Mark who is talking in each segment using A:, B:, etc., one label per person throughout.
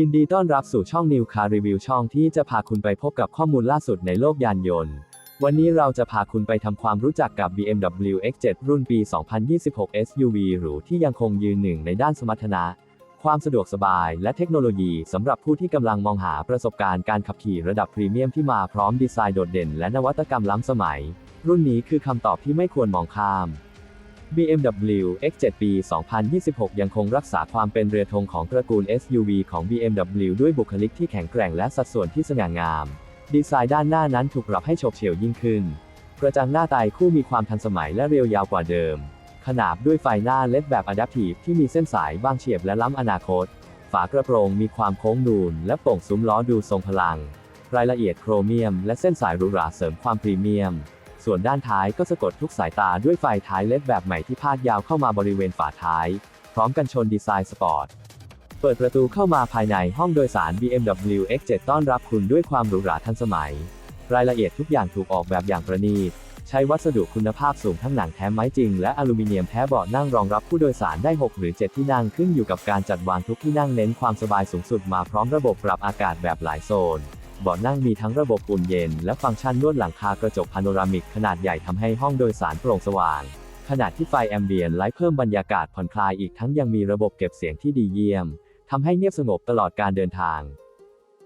A: ยินดีต้อนรับสู่ช่อง New Car Review ช่องที่จะพาคุณไปพบกับข้อมูลล่าสุดในโลกยานยนต์ วันนี้เราจะพาคุณไปทำความรู้จักกับ BMW X7 รุ่นปี 2026 SUV หรูที่ยังคงยืนหนึ่งในด้านสมรรถนะ ความสะดวกสบายและเทคโนโลยีสำหรับผู้ที่กำลังมองหาประสบการณ์การขับขี่ระดับพรีเมียมที่มาพร้อมดีไซน์โดดเด่น และนวัตกรรมล้ำสมัย รุ่นนี้คือคำตอบที่ไม่ควรมองข้าม BMW X7 ปี 2026 ยังคงรักษาความเป็นเรือธงของตระกูล SUV ของ BMW ด้วยบุคลิกที่แข็งแกร่งและสัดส่วนที่สง่างาม ดีไซน์ด้านหน้านั้นถูกปรับให้โฉบเฉี่ยวยิ่งขึ้น กระจังหน้าไตคู่มีความทันสมัยและเรียวยาวกว่าเดิม ขนาบด้วยไฟหน้าเลดแบบอะดัพทีฟที่มีเส้นสายบางเฉียบและล้ำอนาคต ฝากระโปรงมีความโค้งนูน และโป่งซุ้มล้อดูทรงพลัง รายละเอียดโครเมียม และเส้นสายหรูหราเสริมความพรีเมียม ส่วนด้านท้ายก็สะกดทุกสายตาด้วยไฟท้ายเลดแบบใหม่ที่พาดยาวเข้ามาบริเวณฝาท้าย พร้อมกันชนดีไซน์สปอร์ต เปิดประตูเข้ามาภายในห้องโดยสาร BMW X7 ต้อนรับคุณด้วยความหรูหราทันสมัย รายละเอียดทุกอย่างถูกออกแบบอย่างประณีต ใช้วัสดุคุณภาพสูงทั้งหนังแท้ไม้จริงและอลูมิเนียมแท้เบาะนั่งรองรับผู้โดยสารได้ 6 หรือ 7 ที่นั่งขึ้นอยู่กับการจัดวางทุกที่นั่งเน้นความสบายสูงสุดมาพร้อมระบบปรับอากาศแบบหลายโซน เบาะนั่งมีทั้งระบบอุ่นเย็น และฟังก์ชันนวดหลังคากระจกพาโนรามิกขนาดใหญ่ทำให้ห้องโดยสารโปร่งสว่าง ขณะที่ไฟแอมเบียนไลท์เพิ่มบรรยากาศผ่อนคลายอีกทั้งยังมีระบบเก็บเสียงที่ดีเยี่ยมทำให้เงียบสงบตลอดการเดินทาง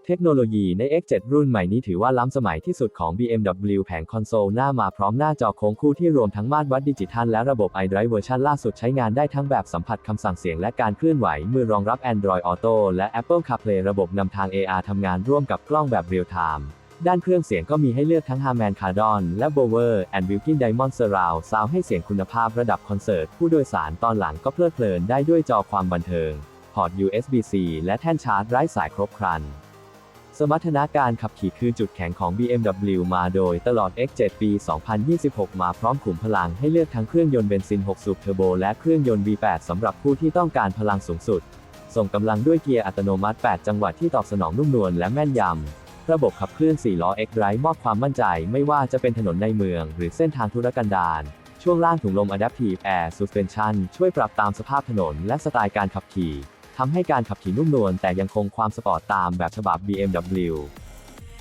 A: เทคโนโลยีใน X7 รุ่นใหม่นี้ถือว่าล้ำสมัยที่สุดของ BMW แผงคอนโซลหน้ามาพร้อมหน้าจอโค้งคู่ที่รวมทั้งมาตรวัดดิจิทัลและระบบ iDrive เวอร์ชันล่าสุดใช้งานได้ทั้งแบบสัมผัสคำสั่งเสียงและการเคลื่อนไหว มือรองรับ Android Auto และ Apple CarPlay ระบบนำทาง AR ทำงานร่วมกับกล้องแบบเรียลไทม์ด้านเครื่องเสียงก็มีให้เลือกทั้ง Harman Kardon และ Bower and Wilkin Diamond Surround Sound ให้เสียงคุณภาพระดับคอนเสิร์ต ผู้โดยสารตอนหลังก็เพลิดเพลินได้ด้วยจอความบันเทิง พอร์ต USB-C และแท่นชาร์จไร้สายครบครัน สมรรถนะการขับขี่คือจุดแข็งของ BMW มาโดยตลอด X7 ปี 2026 มาพร้อมขุมพลังให้เลือกทั้งเครื่องยนต์เบนซิน 6 สูบเทอร์โบและเครื่องยนต์ V8 สำหรับผู้ที่ต้องการพลังสูงสุด ส่งกำลังด้วยเกียร์อัตโนมัติ 8 จังหวะที่ตอบสนองนุ่มนวลและแม่นยำ ระบบขับเคลื่อน 4 ล้อ X-Drive มอบความมั่นใจ ไม่ว่าจะเป็นถนนในเมือง หรือเส้นทางธุรกันดารช่วงล่างถุงลม Adaptive Air Suspension ช่วยปรับตามสภาพถนนและสไตล์การขับขี่ ทำให้การขับขี่นุ่มนวลแต่ยังคงความสปอร์ตตามแบบฉบับ BMW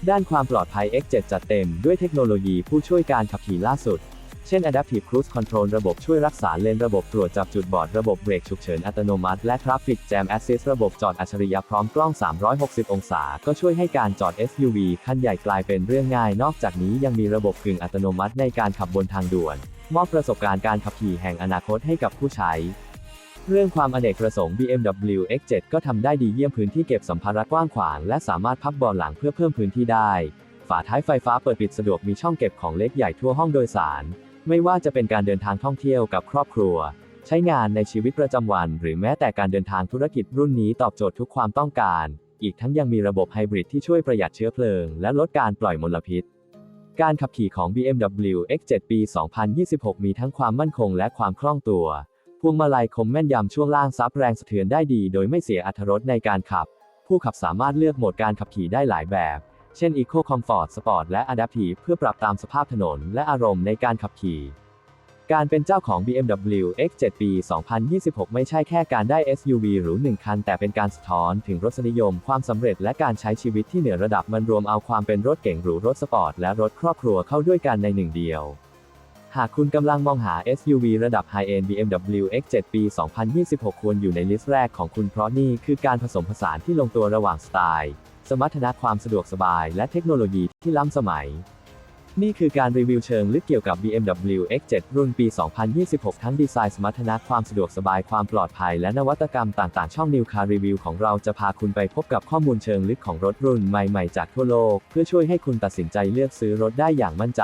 A: ด้านความปลอดภัย X7 จัดเต็มด้วยเทคโนโลยีผู้ช่วยการขับขี่ล่าสุด เช่น Adaptive Cruise Control ระบบช่วยรักษาเลนระบบตรวจจับจุดบอดระบบเบรกฉุกเฉินอัตโนมัติ และ Traffic Jam Assist ระบบจอดอัจฉริยะพร้อมกล้อง 360 องศา ก็ช่วยให้การจอด SUV คันใหญ่กลายเป็นเรื่องง่าย นอกจากนี้ยังมีระบบกึ่งอัตโนมัติในการขับบนทางด่วน มอบประสบการณ์การขับขี่แห่งอนาคตให้กับผู้ใช้ เรื่องความอเนกประสงค์ BMW X7 ก็ทำได้ดีเยี่ยมพื้นที่เก็บสัมภาระกว้างขวาง และสามารถพับเบาะหลังเพื่อเพิ่มพื้นที่ได้ ฝาท้ายไฟฟ้าเปิดปิดสะดวกมีช่องเก็บของเล็กใหญ่ทั่วห้องโดยสาร ไม่ว่าจะเป็นการเดินทางท่องเที่ยวกับครอบครัว ใช้งานในชีวิตประจำวัน หรือแม้แต่การเดินทางธุรกิจรุ่นนี้ตอบโจทย์ทุกความต้องการ อีกทั้งยังมีระบบไฮบริดที่ช่วยประหยัดเชื้อเพลิง และลดการปล่อยมลพิษการขับขี่ของ BMW X7 ปี 2026 มีทั้งความมั่นคงและความคล่องตัว พวงมาลัยคมแม่นยำช่วงล่างซับแรงสะเทือนได้ดี โดยไม่เสียอรรรสในการขับ ผู้ขับสามารถเลือกโหมดการขับขี่ได้หลายแบบ เช่น Eco Comfort Sport และ Adaptive เพื่อปรับตามสภาพถนนและอารมณ์ในการขับขี่การเป็นเจ้าของ BMW X7 ปี 2026 ไม่ใช่แค่การได้ SUV หรูหนึ่งคัน แต่เป็นการสะท้อนถึงรสนิยม ความสำเร็จและการใช้ชีวิตที่เหนือระดับมันรวมเอาความเป็นรถเก๋งหรูรถสปอร์ตและรถครอบครัวเข้าด้วยกันในหนึ่งเดียว หากคุณกำลังมองหา SUV ระดับ High-end BMW X7 ปี 2026 ควรอยู่ในลิสต์แรกของคุณเพราะนี่คือการผสมผสานที่ลงตัวระหว่างสไตล์ สมรรถนะความสะดวกสบายและเทคโนโลยีที่ล้ำสมัย นี่คือการรีวิวเชิงลึกเกี่ยวกับ BMW X7 รุ่นปี 2026 ทั้งดีไซน์สมรรถนะความสะดวกสบายความปลอดภัยและนวัตกรรมต่างๆ ช่อง New Car Review ของเราจะพาคุณไปพบกับข้อมูลเชิงลึกของรถรุ่นใหม่ๆ จากทั่วโลก เพื่อช่วยให้คุณตัดสินใจเลือกซื้อรถได้อย่างมั่นใจ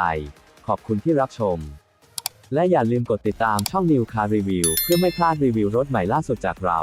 A: ขอบคุณที่รับชม และอย่าลืมกดติดตามช่อง New Car Review เพื่อไม่พลาดรีวิวรถใหม่ล่าสุดจากเรา